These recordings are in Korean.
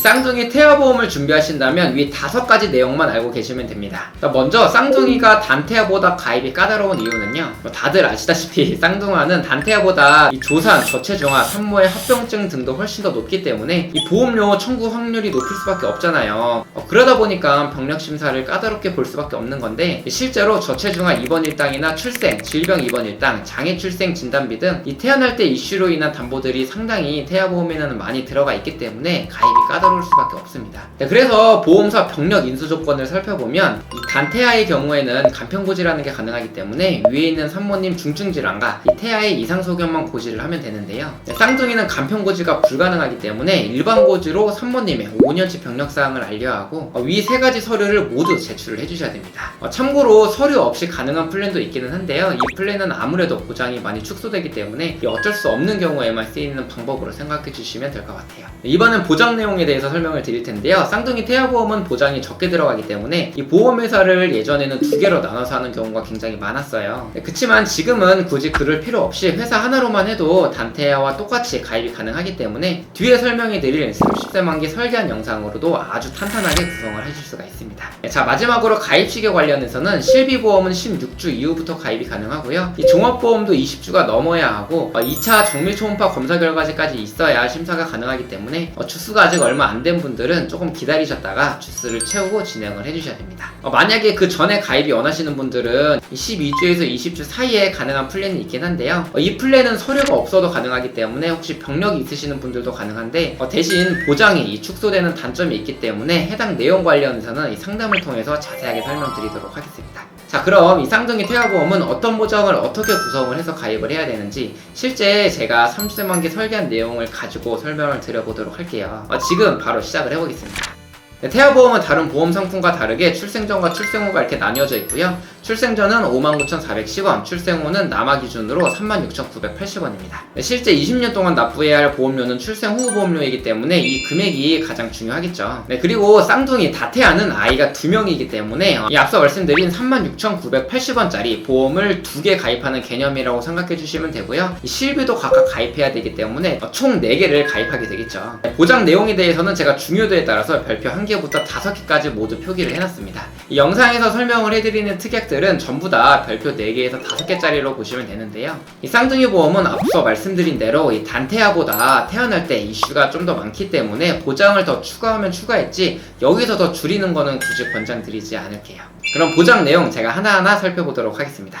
쌍둥이 태아보험을 준비하신다면 위 다섯 가지 내용만 알고 계시면 됩니다. 자, 먼저 쌍둥이가 단태아보다 가입이 까다로운 이유는요. 뭐 다들 아시다시피 쌍둥아는 단태아보다 이 조산, 저체중아, 산모의 합병증 등도 훨씬 더 높기 때문에 이 보험료 청구 확률이 높을 수밖에 없잖아요. 어, 그러다 보니까 병력 심사를 까다롭게 볼 수밖에 없는 건데 실제로 저체중아 입원 일당이나 출생, 질병 입원 일당, 장애 출생 진단비 등 이 태어날 때 이슈로 인한 담보들이 상당히 태아보험에는 많이 들어가 있기 때문에 가입이 까다 로울 수밖에 없습니다. 네, 그래서 보험사 병력 인수 조건을 살펴보면 이 단태아의 경우에는 간편고지라는 게 가능하기 때문에 위에 있는 산모님 중증 질환과 이 태아의 이상 소견만 고지를 하면 되는데요. 네, 쌍둥이는 간편고지가 불가능하기 때문에 일반 고지로 산모님의 5년치 병력 사항을 알려야 하고 어, 위세 가지 서류를 모두 제출을 해주셔야 됩니다. 어, 참고로 서류 없이 가능한 플랜도 있기는 한데요. 이 플랜은 아무래도 보장이 많이 축소되기 때문에 이 어쩔 수 없는 경우에만 쓰이는 방법으로 생각해 주시면 될 것 같아요. 네, 이번엔 보장 내용에 대해 서 설명을 드릴 텐데요. 쌍둥이 태아보험은 보장이 적게 들어가기 때문에 이 보험회사를 예전에는 두 개로 나눠서 하는 경우가 굉장히 많았어요. 네, 그치만 지금은 굳이 그럴 필요 없이 회사 하나로만 해도 단태아와 똑같이 가입이 가능하기 때문에 뒤에 설명해 드릴 30세 만기 설계한 영상으로도 아주 탄탄하게 구성을 하실 수가 있습니다. 네, 자 마지막으로 가입 시기 관련해서는 실비보험은 16주 이후부터 가입이 가능하고요. 이 종합보험도 20주가 넘어야 하고 2차 정밀 초음파 검사 결과지까지 있어야 심사가 가능하기 때문에 어, 주수가 아직 얼마 안 된 분들은 조금 기다리셨다가 주수를 채우고 진행을 해주셔야 됩니다. 어, 만약에 그 전에 가입이 원하시는 분들은 12주에서 20주 사이에 가능한 플랜이 있긴 한데요. 어, 이 플랜은 서류가 없어도 가능하기 때문에 혹시 병력이 있으시는 분들도 가능한데 어, 대신 보장이 이 축소되는 단점이 있기 때문에 해당 내용 관련해서는 이 상담을 통해서 자세하게 설명드리도록 하겠습니다. 자 그럼 이 쌍둥이 태아보험은 어떤 보장을 어떻게 구성을 해서 가입을 해야 되는지 실제 제가 30세 만기 설계한 내용을 가지고 설명을 드려보도록 할게요. 어, 지금 바로 시작을 해보겠습니다. 네, 태아보험은 다른 보험 상품과 다르게 출생전과 출생후가 이렇게 나뉘어져 있고요. 출생전은 59,410원, 출생후는 남아 기준으로 36,980원입니다. 네, 실제 20년 동안 납부해야 할 보험료는 출생후 보험료이기 때문에 이 금액이 가장 중요하겠죠. 네, 그리고 쌍둥이 다태아는 아이가 두 명이기 때문에 어, 이 앞서 말씀드린 36,980원짜리 보험을 두 개 가입하는 개념이라고 생각해 주시면 되고요. 이 실비도 각각 가입해야 되기 때문에 어, 총 4개를 가입하게 되겠죠. 네, 보장 내용에 대해서는 제가 중요도에 따라서 별표 1개부터 5개까지 모두 표기를 해놨습니다. 이 영상에서 설명을 해드리는 특약들은 전부 다 별표 4개에서 5개짜리로 보시면 되는데요. 이 쌍둥이 보험은 앞서 말씀드린 대로 이 단태아보다 태어날 때 이슈가 좀 더 많기 때문에 보장을 더 추가하면 추가했지 여기서 더 줄이는 거는 굳이 권장드리지 않을게요. 그럼 보장 내용 제가 하나하나 살펴보도록 하겠습니다.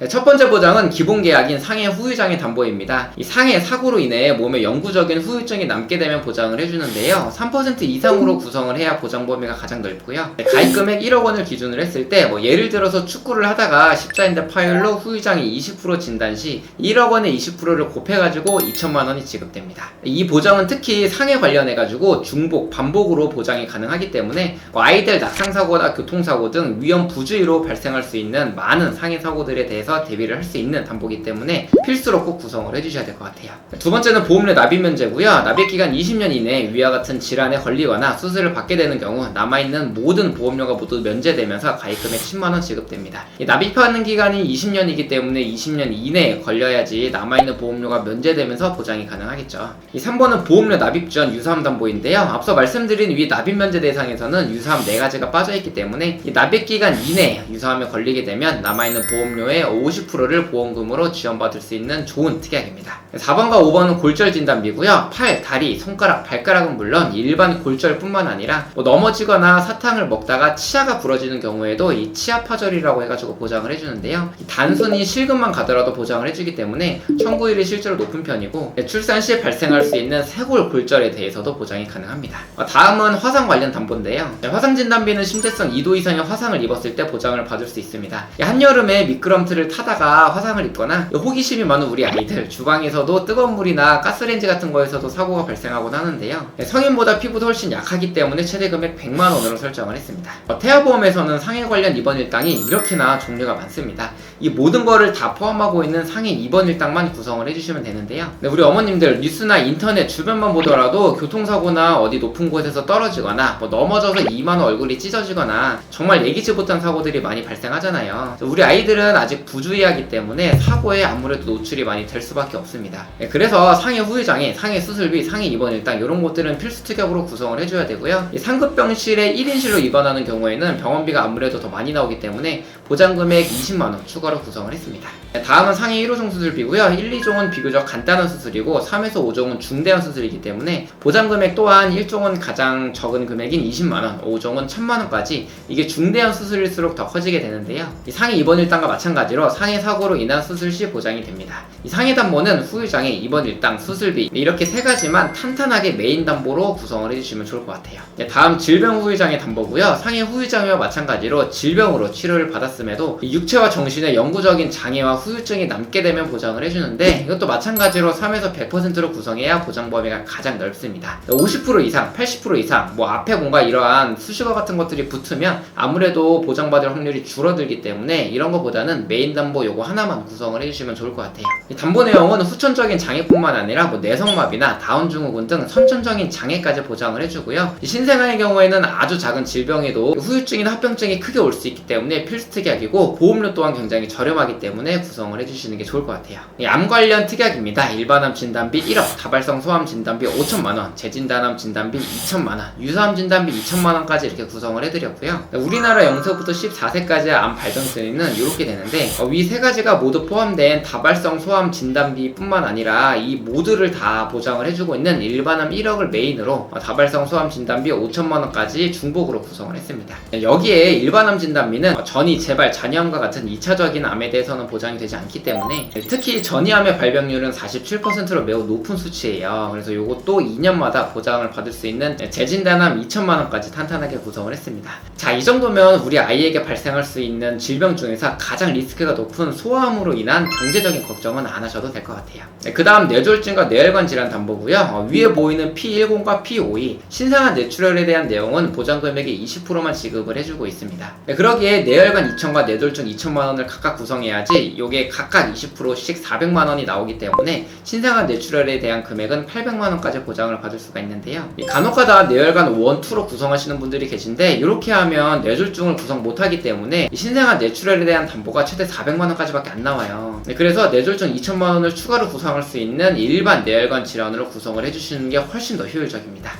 네, 첫 번째 보장은 기본 계약인 상해 후유장애 담보입니다. 이 상해 사고로 인해 몸에 영구적인 후유증이 남게 되면 보장을 해주는데요. 3% 이상으로 구성을 해야 보장 범위가 가장 넓고요. 네, 가입 금액 1억 원을 기준으로 했을 때, 뭐 예를 들어서 축구를 하다가 십자인대 파열로 후유장이 20% 진단 시 1억 원의 20%를 곱해가지고 2천만 원이 지급됩니다. 이 보장은 특히 상해 관련해가지고 중복, 반복으로 보장이 가능하기 때문에 뭐 아이들 낙상사고나 교통사고 등 위험 부주의로 발생할 수 있는 많은 상해 사고들에 대해서 대비를 할 수 있는 담보기 때문에 필수로 꼭 구성을 해주셔야 될 것 같아요. 두 번째는 보험료 납입 면제고요. 납입 기간 20년 이내 위와 같은 질환에 걸리거나 수술을 받게 되는 경우 남아있는 모든 보험료가 모두 면제되면서 가입금액 10만 원 지급됩니다. 이 납입하는 기간이 20년이기 때문에 20년 이내에 걸려야지 남아있는 보험료가 면제되면서 보장이 가능하겠죠. 이 3번은 보험료 납입 전 유사함 담보인데요. 앞서 말씀드린 위 납입 면제 대상에서는 유사함 4가지가 빠져있기 때문에 이 납입 기간 이내에 유사함에 걸리게 되면 남아있는 보험료의 50%를 보험금으로 지원받을 수 있는 좋은 특약입니다. 4번과 5번은 골절 진단비고요. 팔, 다리, 손가락, 발가락은 물론 일반 골절뿐만 아니라 뭐 넘어지거나 사탕을 먹다가 치아가 부러지는 경우에도 이 치아 파절이라고 해가지고 보장을 해주는데요. 단순히 실금만 가더라도 보장을 해주기 때문에 청구율이 실제로 높은 편이고 출산 시 발생할 수 있는 쇄골 골절에 대해서도 보장이 가능합니다. 어, 다음은 화상 관련 담보인데요. 화상 진단비는 심재성 2도 이상의 화상을 입었을 때 보장을 받을 수 있습니다. 한여름에 미끄럼틀을 리프트를 타다가 화상을 입거나 호기심이 많은 우리 아이들 주방에서도 뜨거운 물이나 가스레인지 같은 거에서도 사고가 발생하곤 하는데요. 네, 성인보다 피부도 훨씬 약하기 때문에 최대 금액 100만 원으로 설정을 했습니다. 어, 태아보험에서는 상해 관련 입원 일당이 이렇게나 종류가 많습니다. 이 모든 거를 다 포함하고 있는 상해 입원 일당만 구성을 해주시면 되는데요. 네, 우리 어머님들 뉴스나 인터넷 주변만 보더라도 교통사고나 어디 높은 곳에서 떨어지거나 뭐 넘어져서 이만 얼굴이 찢어지거나 정말 예기치 못한 사고들이 많이 발생하잖아요. 우리 아이들은 아직 부주의하기 때문에 사고에 아무래도 노출이 많이 될 수밖에 없습니다. 네, 그래서 상해 후유장애, 상해 수술비, 상해 입원 일당 이런 것들은 필수 특약으로 구성을 해줘야 되고요. 이 상급 병실에 1인실로 입원하는 경우에는 병원비가 아무래도 더 많이 나오기 때문에 보장금액 20만 원 추가 로 구성을 했습니다. 네, 다음은 상해 1호종 수술비고요. 1, 2종은 비교적 간단한 수술이고 3에서 5종은 중대한 수술이기 때문에 보장 금액 또한 1종은 가장 적은 금액인 20만원, 5종은 1000만원까지 이게 중대한 수술일수록 더 커지게 되는데요. 이 상해 입원 일당과 마찬가지로 상해 사고로 인한 수술 시 보장이 됩니다. 이 상해 담보는 후유장애, 입원 일당, 수술비 이렇게 세 가지만 탄탄하게 메인 담보로 구성을 해주시면 좋을 것 같아요. 네, 다음 질병 후유장애 담보고요. 상해 후유장애와 마찬가지로 질병으로 치료를 받았음에도 이 육체와 정신의 영구적인 장애와 후유증이 남게 되면 보장을 해주는데 이것도 마찬가지로 3에서 100%로 구성해야 보장 범위가 가장 넓습니다. 50% 이상, 80% 이상, 뭐 앞에 뭔가 이러한 수식어 같은 것들이 붙으면 아무래도 보장받을 확률이 줄어들기 때문에 이런 것보다는 메인 담보 요거 하나만 구성을 해주시면 좋을 것 같아요. 이 담보 내용은 후천적인 장애뿐만 아니라 뭐 내성마비나 다운증후군 등 선천적인 장애까지 보장을 해주고요. 이 신생아의 경우에는 아주 작은 질병에도 후유증이나 합병증이 크게 올 수 있기 때문에 필수 특약이고 보험료 또한 굉장히 저렴하기 때문에 구성을 해주시는 게 좋을 것 같아요. 이암 관련 특약입니다. 일반암 진단비 1억, 다발성 소암 진단비 5천만 원, 재진단암 진단비 2천만 원, 유사암 진단비 2천만 원까지 이렇게 구성을 해드렸고요. 우리나라 0세부터 14세까지의 암 발병 순위는 이렇게 되는데 어, 위세 가지가 모두 포함된 다발성 소암 진단비뿐만 아니라 이 모두를 다 보장을 해주고 있는 일반암 1억을 메인으로 어, 다발성 소암 진단비 5천만 원까지 중복으로 구성을 했습니다. 여기에 일반암 진단비는 어, 전이, 재발, 잔여암과 같은 2차적인 암에 대해서는 보장이 되지 않기 때문에 특히 전이암의 발병률은 47%로 매우 높은 수치예요. 그래서 이것도 2년마다 보장을 받을 수 있는 재진단암 2천만 원까지 탄탄하게 구성을 했습니다. 자, 이 정도면 우리 아이에게 발생할 수 있는 질병 중에서 가장 리스크가 높은 소아암으로 인한 경제적인 걱정은 안 하셔도 될 것 같아요. 그 다음 뇌졸중과 뇌혈관 질환 담보고요. 어, 위에 보이는 P10과 P52 신생아 뇌출혈에 대한 내용은 보장 금액의 20%만 지급을 해주고 있습니다. 네, 그러기에 뇌혈관 2천과 뇌졸중 2천만 원을 각각 구성해야지 요게 각각 20%씩 400만 원이 나오기 때문에 신생아 뇌출혈에 대한 금액은 800만 원까지 보장을 받을 수가 있는데요. 이 간혹가다 뇌혈관 1, 2로 구성하시는 분들이 계신데 이렇게 하면 뇌졸중을 구성 못하기 때문에 이 신생아 뇌출혈에 대한 담보가 최대 400만 원까지밖에 안 나와요. 네, 그래서 뇌졸중 2천만 원을 추가로 구성할 수 있는 일반 뇌혈관 질환으로 구성을 해주시는 게 훨씬 더 효율적입니다.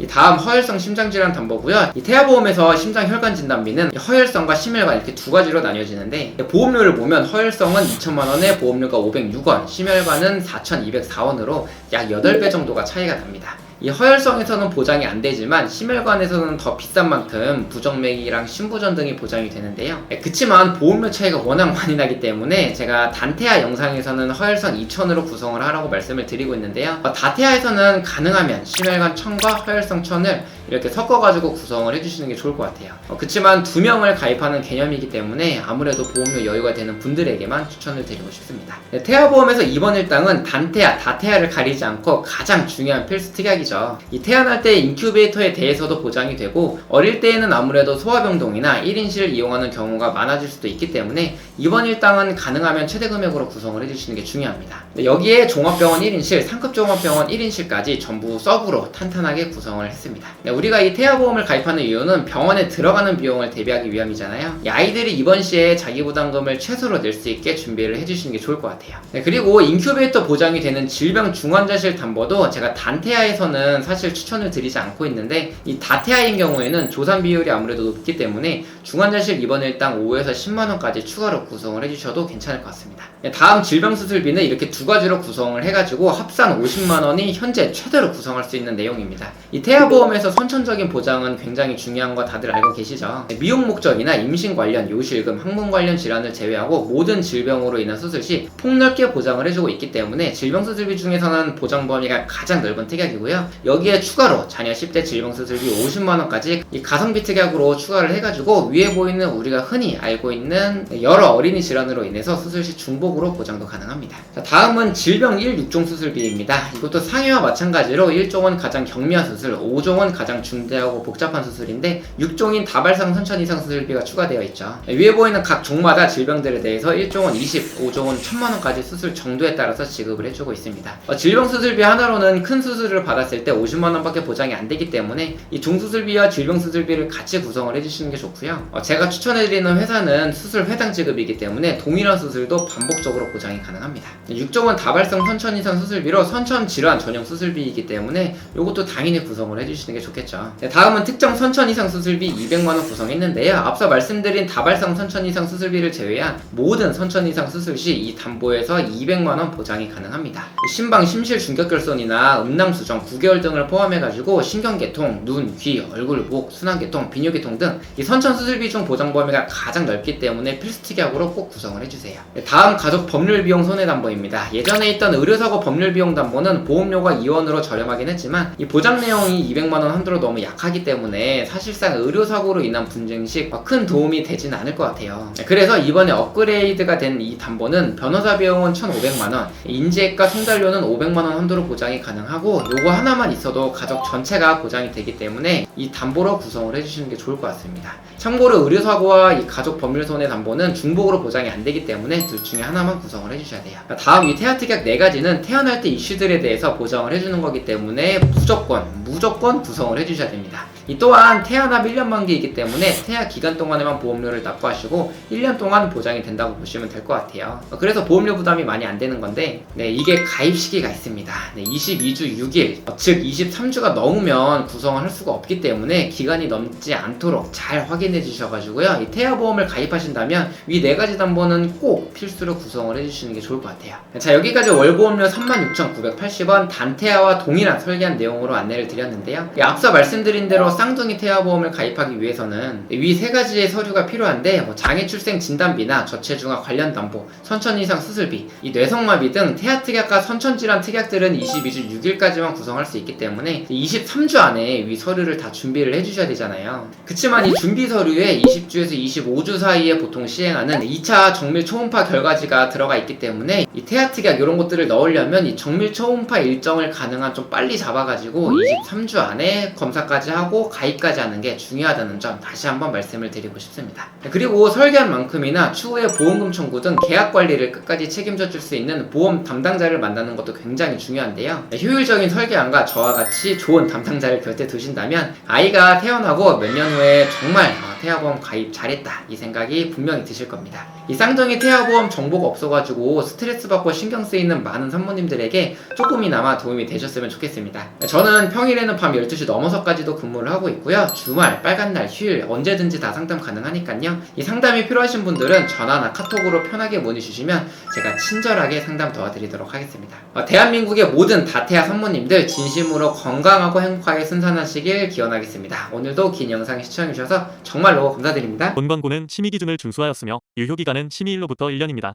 이 다음 허혈성 심장질환 담보고요. 이 태아보험에서 심장혈관 진단비는 허혈성과 심혈관 이렇게 두 가지로 나뉘어지는데 보험료를 보면 허혈성은 2천만 원에 보험료가 506원, 심혈관은 4,204원으로 약 8배 정도가 차이가 납니다. 이 허혈성에서는 보장이 안 되지만 심혈관에서는 더 비싼 만큼 부정맥이랑 심부전 등이 보장이 되는데요. 네, 그치만 보험료 차이가 워낙 많이 나기 때문에 제가 단태아 영상에서는 허혈성 2천으로 구성을 하라고 말씀을 드리고 있는데요. 어, 다태아에서는 가능하면 심혈관 1000과 허혈성 1000을 이렇게 섞어가지고 구성을 해주시는 게 좋을 것 같아요. 어, 그치만 두 명을 가입하는 개념이기 때문에 아무래도 보험료 여유가 되는 분들에게만 추천을 드리고 싶습니다. 네, 태아보험에서 이번 일당은 단태아, 다태아를 가리지 않고 가장 중요한 필수 특약이죠. 이 태어날 때 인큐베이터에 대해서도 보장이 되고 어릴 때에는 아무래도 소아병동이나 1인실을 이용하는 경우가 많아질 수도 있기 때문에 이번 일당은 가능하면 최대 금액으로 구성을 해주시는 게 중요합니다. 네, 여기에 종합병원 1인실, 상급 종합병원 1인실까지 전부 서브로 탄탄하게 구성을 했습니다. 네, 우리가 이 태아보험을 가입하는 이유는 병원에 들어가는 비용을 대비하기 위함이잖아요. 이 아이들이 입원 시에 자기 부담금을 최소로 낼 수 있게 준비를 해주시는 게 좋을 것 같아요. 네, 그리고 인큐베이터 보장이 되는 질병 중환자실 담보도 제가 단태아에서는 사실 추천을 드리지 않고 있는데 이 다태아인 경우에는 조산 비율이 아무래도 높기 때문에 중환자실 입원 일당 5에서 10만 원까지 추가로 구성을 해주셔도 괜찮을 것 같습니다. 네, 다음 질병 수술비는 이렇게 두 가지로 구성을 해가지고 합산 50만 원이 현재 최대로 구성할 수 있는 내용입니다. 이 태아보험에서 선 선천적인 보장은 굉장히 중요한 거 다들 알고 계시죠? 미용 목적이나 임신 관련, 요실금, 항문 관련 질환을 제외하고 모든 질병으로 인한 수술 시 폭넓게 보장을 해주고 있기 때문에 질병 수술비 중에서는 보장 범위가 가장 넓은 특약이고요. 여기에 추가로 자녀 10대 질병 수술비 50만 원까지 이 가성비 특약으로 추가를 해가지고 위에 보이는 우리가 흔히 알고 있는 여러 어린이 질환으로 인해서 수술 시 중복으로 보장도 가능합니다. 자, 다음은 질병 1, 6종 수술비입니다. 이것도 상해와 마찬가지로 1종은 가장 경미한 수술, 5종은 가장 중대하고 복잡한 수술인데 6종인 다발상 선천 이상 수술비가 추가되어 있죠. 위에 보이는 각 종마다 질병들에 대해서 1종은 20, 5종은 1000만 원까지 수술 정도에 따라서 지급을 해주고 있습니다. 어, 질병 수술비 하나로는 큰 수술을 받았을 때 50만 원밖에 보장이 안 되기 때문에 이 종수술비와 질병 수술비를 같이 구성을 해주시는 게 좋고요. 어, 제가 추천해드리는 회사는 수술 회당 지급이기 때문에 동일한 수술도 반복적으로 보장이 가능합니다. 6종은 다발성 선천 이상 수술비로 선천 질환 전용 수술비이기 때문에 이것도 당연히 구성을 해주시는 게 좋겠 죠. 네, 다음은 특정 선천 이상 수술비 200만 원 구성했는데요. 앞서 말씀드린 다발성 선천 이상 수술비를 제외한 모든 선천 이상 수술 시 이 담보에서 200만 원 보장이 가능합니다. 심방 심실 중격결손이나 음낭 수정 9개월 등을 포함해가지고 신경계통, 눈, 귀, 얼굴, 목, 순환계통, 비뇨계통 등 이 선천 수술비 중 보장 범위가 가장 넓기 때문에 필수 특약으로 꼭 구성을 해주세요. 네, 다음 가족 법률 비용 손해 담보입니다. 예전에 있던 의료사고 법률 비용 담보는 보험료가 2원으로 저렴하긴 했지만 이 보장 내용이 200만 원 한도 로 너무 약하기 때문에 사실상 의료사고로 인한 분쟁 시 큰 도움이 되진 않을 것 같아요. 네, 그래서 이번에 업그레이드가 된 이 담보는 변호사 비용은 1,500만 원, 인지액과 송달료는 500만 원 한도로 보장이 가능하고 요거 하나만 있어도 가족 전체가 보장이 되기 때문에 이 담보로 구성을 해주시는 게 좋을 것 같습니다. 참고로 의료사고와 이 가족 법률 손해 담보는 중복으로 보장이 안 되기 때문에 둘 중에 하나만 구성을 해주셔야 돼요. 다음 이 태아 특약 네 가지는 태어날 때 이슈들에 대해서 보장을 해주는 거기 때문에 무조건 무조건 구성을 해주셔야 됩니다. 이 또한 태아납 1년 만기이기 때문에 태아 기간 동안에만 보험료를 납부하시고 1년 동안 보장이 된다고 보시면 될 것 같아요. 그래서 보험료 부담이 많이 안 되는 건데 네, 이게 가입 시기가 있습니다. 네, 22주 6일, 어, 즉 23주가 넘으면 구성을 할 수가 없기 때문에 기간이 넘지 않도록 잘 확인해 주셔가지고요. 이 태아 보험을 가입하신다면 위 네 가지 담보는 꼭 필수로 구성을 해주시는 게 좋을 것 같아요. 자 여기까지 월보험료 36,980원 단태아와 동일한 설계한 내용으로 안내를 드렸는데요. 이 앞서 말씀드린 대로 쌍둥이 태아보험을 가입하기 위해서는 위 세 가지의 서류가 필요한데 뭐 장애 출생 진단비나 저체중아 관련 담보, 선천 이상 수술비, 이 뇌성마비 등 태아 특약과 선천 질환 특약들은 22주 6일까지만 구성할 수 있기 때문에 23주 안에 위 서류를 다 준비를 해주셔야 되잖아요. 그치만 이 준비 서류에 20주에서 25주 사이에 보통 시행하는 2차 정밀 초음파 결과지가 들어가 있기 때문에 이 태아 특약 이런 것들을 넣으려면 이 정밀 초음파 일정을 가능한 좀 빨리 잡아가지고 23주 안에 검사까지 하고 가입까지 하는 게 중요하다는 점 다시 한번 말씀을 드리고 싶습니다. 그리고 설계한 만큼이나 추후에 보험금 청구 등 계약 관리를 끝까지 책임져 줄 수 있는 보험 담당자를 만나는 것도 굉장히 중요한데요. 효율적인 설계안과 저와 같이 좋은 담당자를 곁에 두신다면 아이가 태어나고 몇 년 후에 정말 어, 태아보험 가입 잘했다 이 생각이 분명히 드실 겁니다. 이 쌍둥이 태아보험 정보가 없어가지고 스트레스 받고 신경 쓰이는 많은 산모님들에게 조금이나마 도움이 되셨으면 좋겠습니다. 저는 평일에는 밤 12시 넘어서까지도 근무를 하고 있고요. 주말, 빨간날, 휴일 언제든지 다 상담 가능하니까요. 이 상담이 필요하신 분들은 전화나 카톡으로 편하게 문의 주시면 제가 친절하게 상담 도와드리도록 하겠습니다. 어, 대한민국의 모든 다태아 산모님들 진심으로 건강하고 행복하게 순산하시길 기원하겠습니다. 오늘도 긴 영상 시청해주셔서 정말로 감사드립니다. 본 광고는 심의 기준을 준수하였으며 유효 기간은 심의일로부터 1년입니다.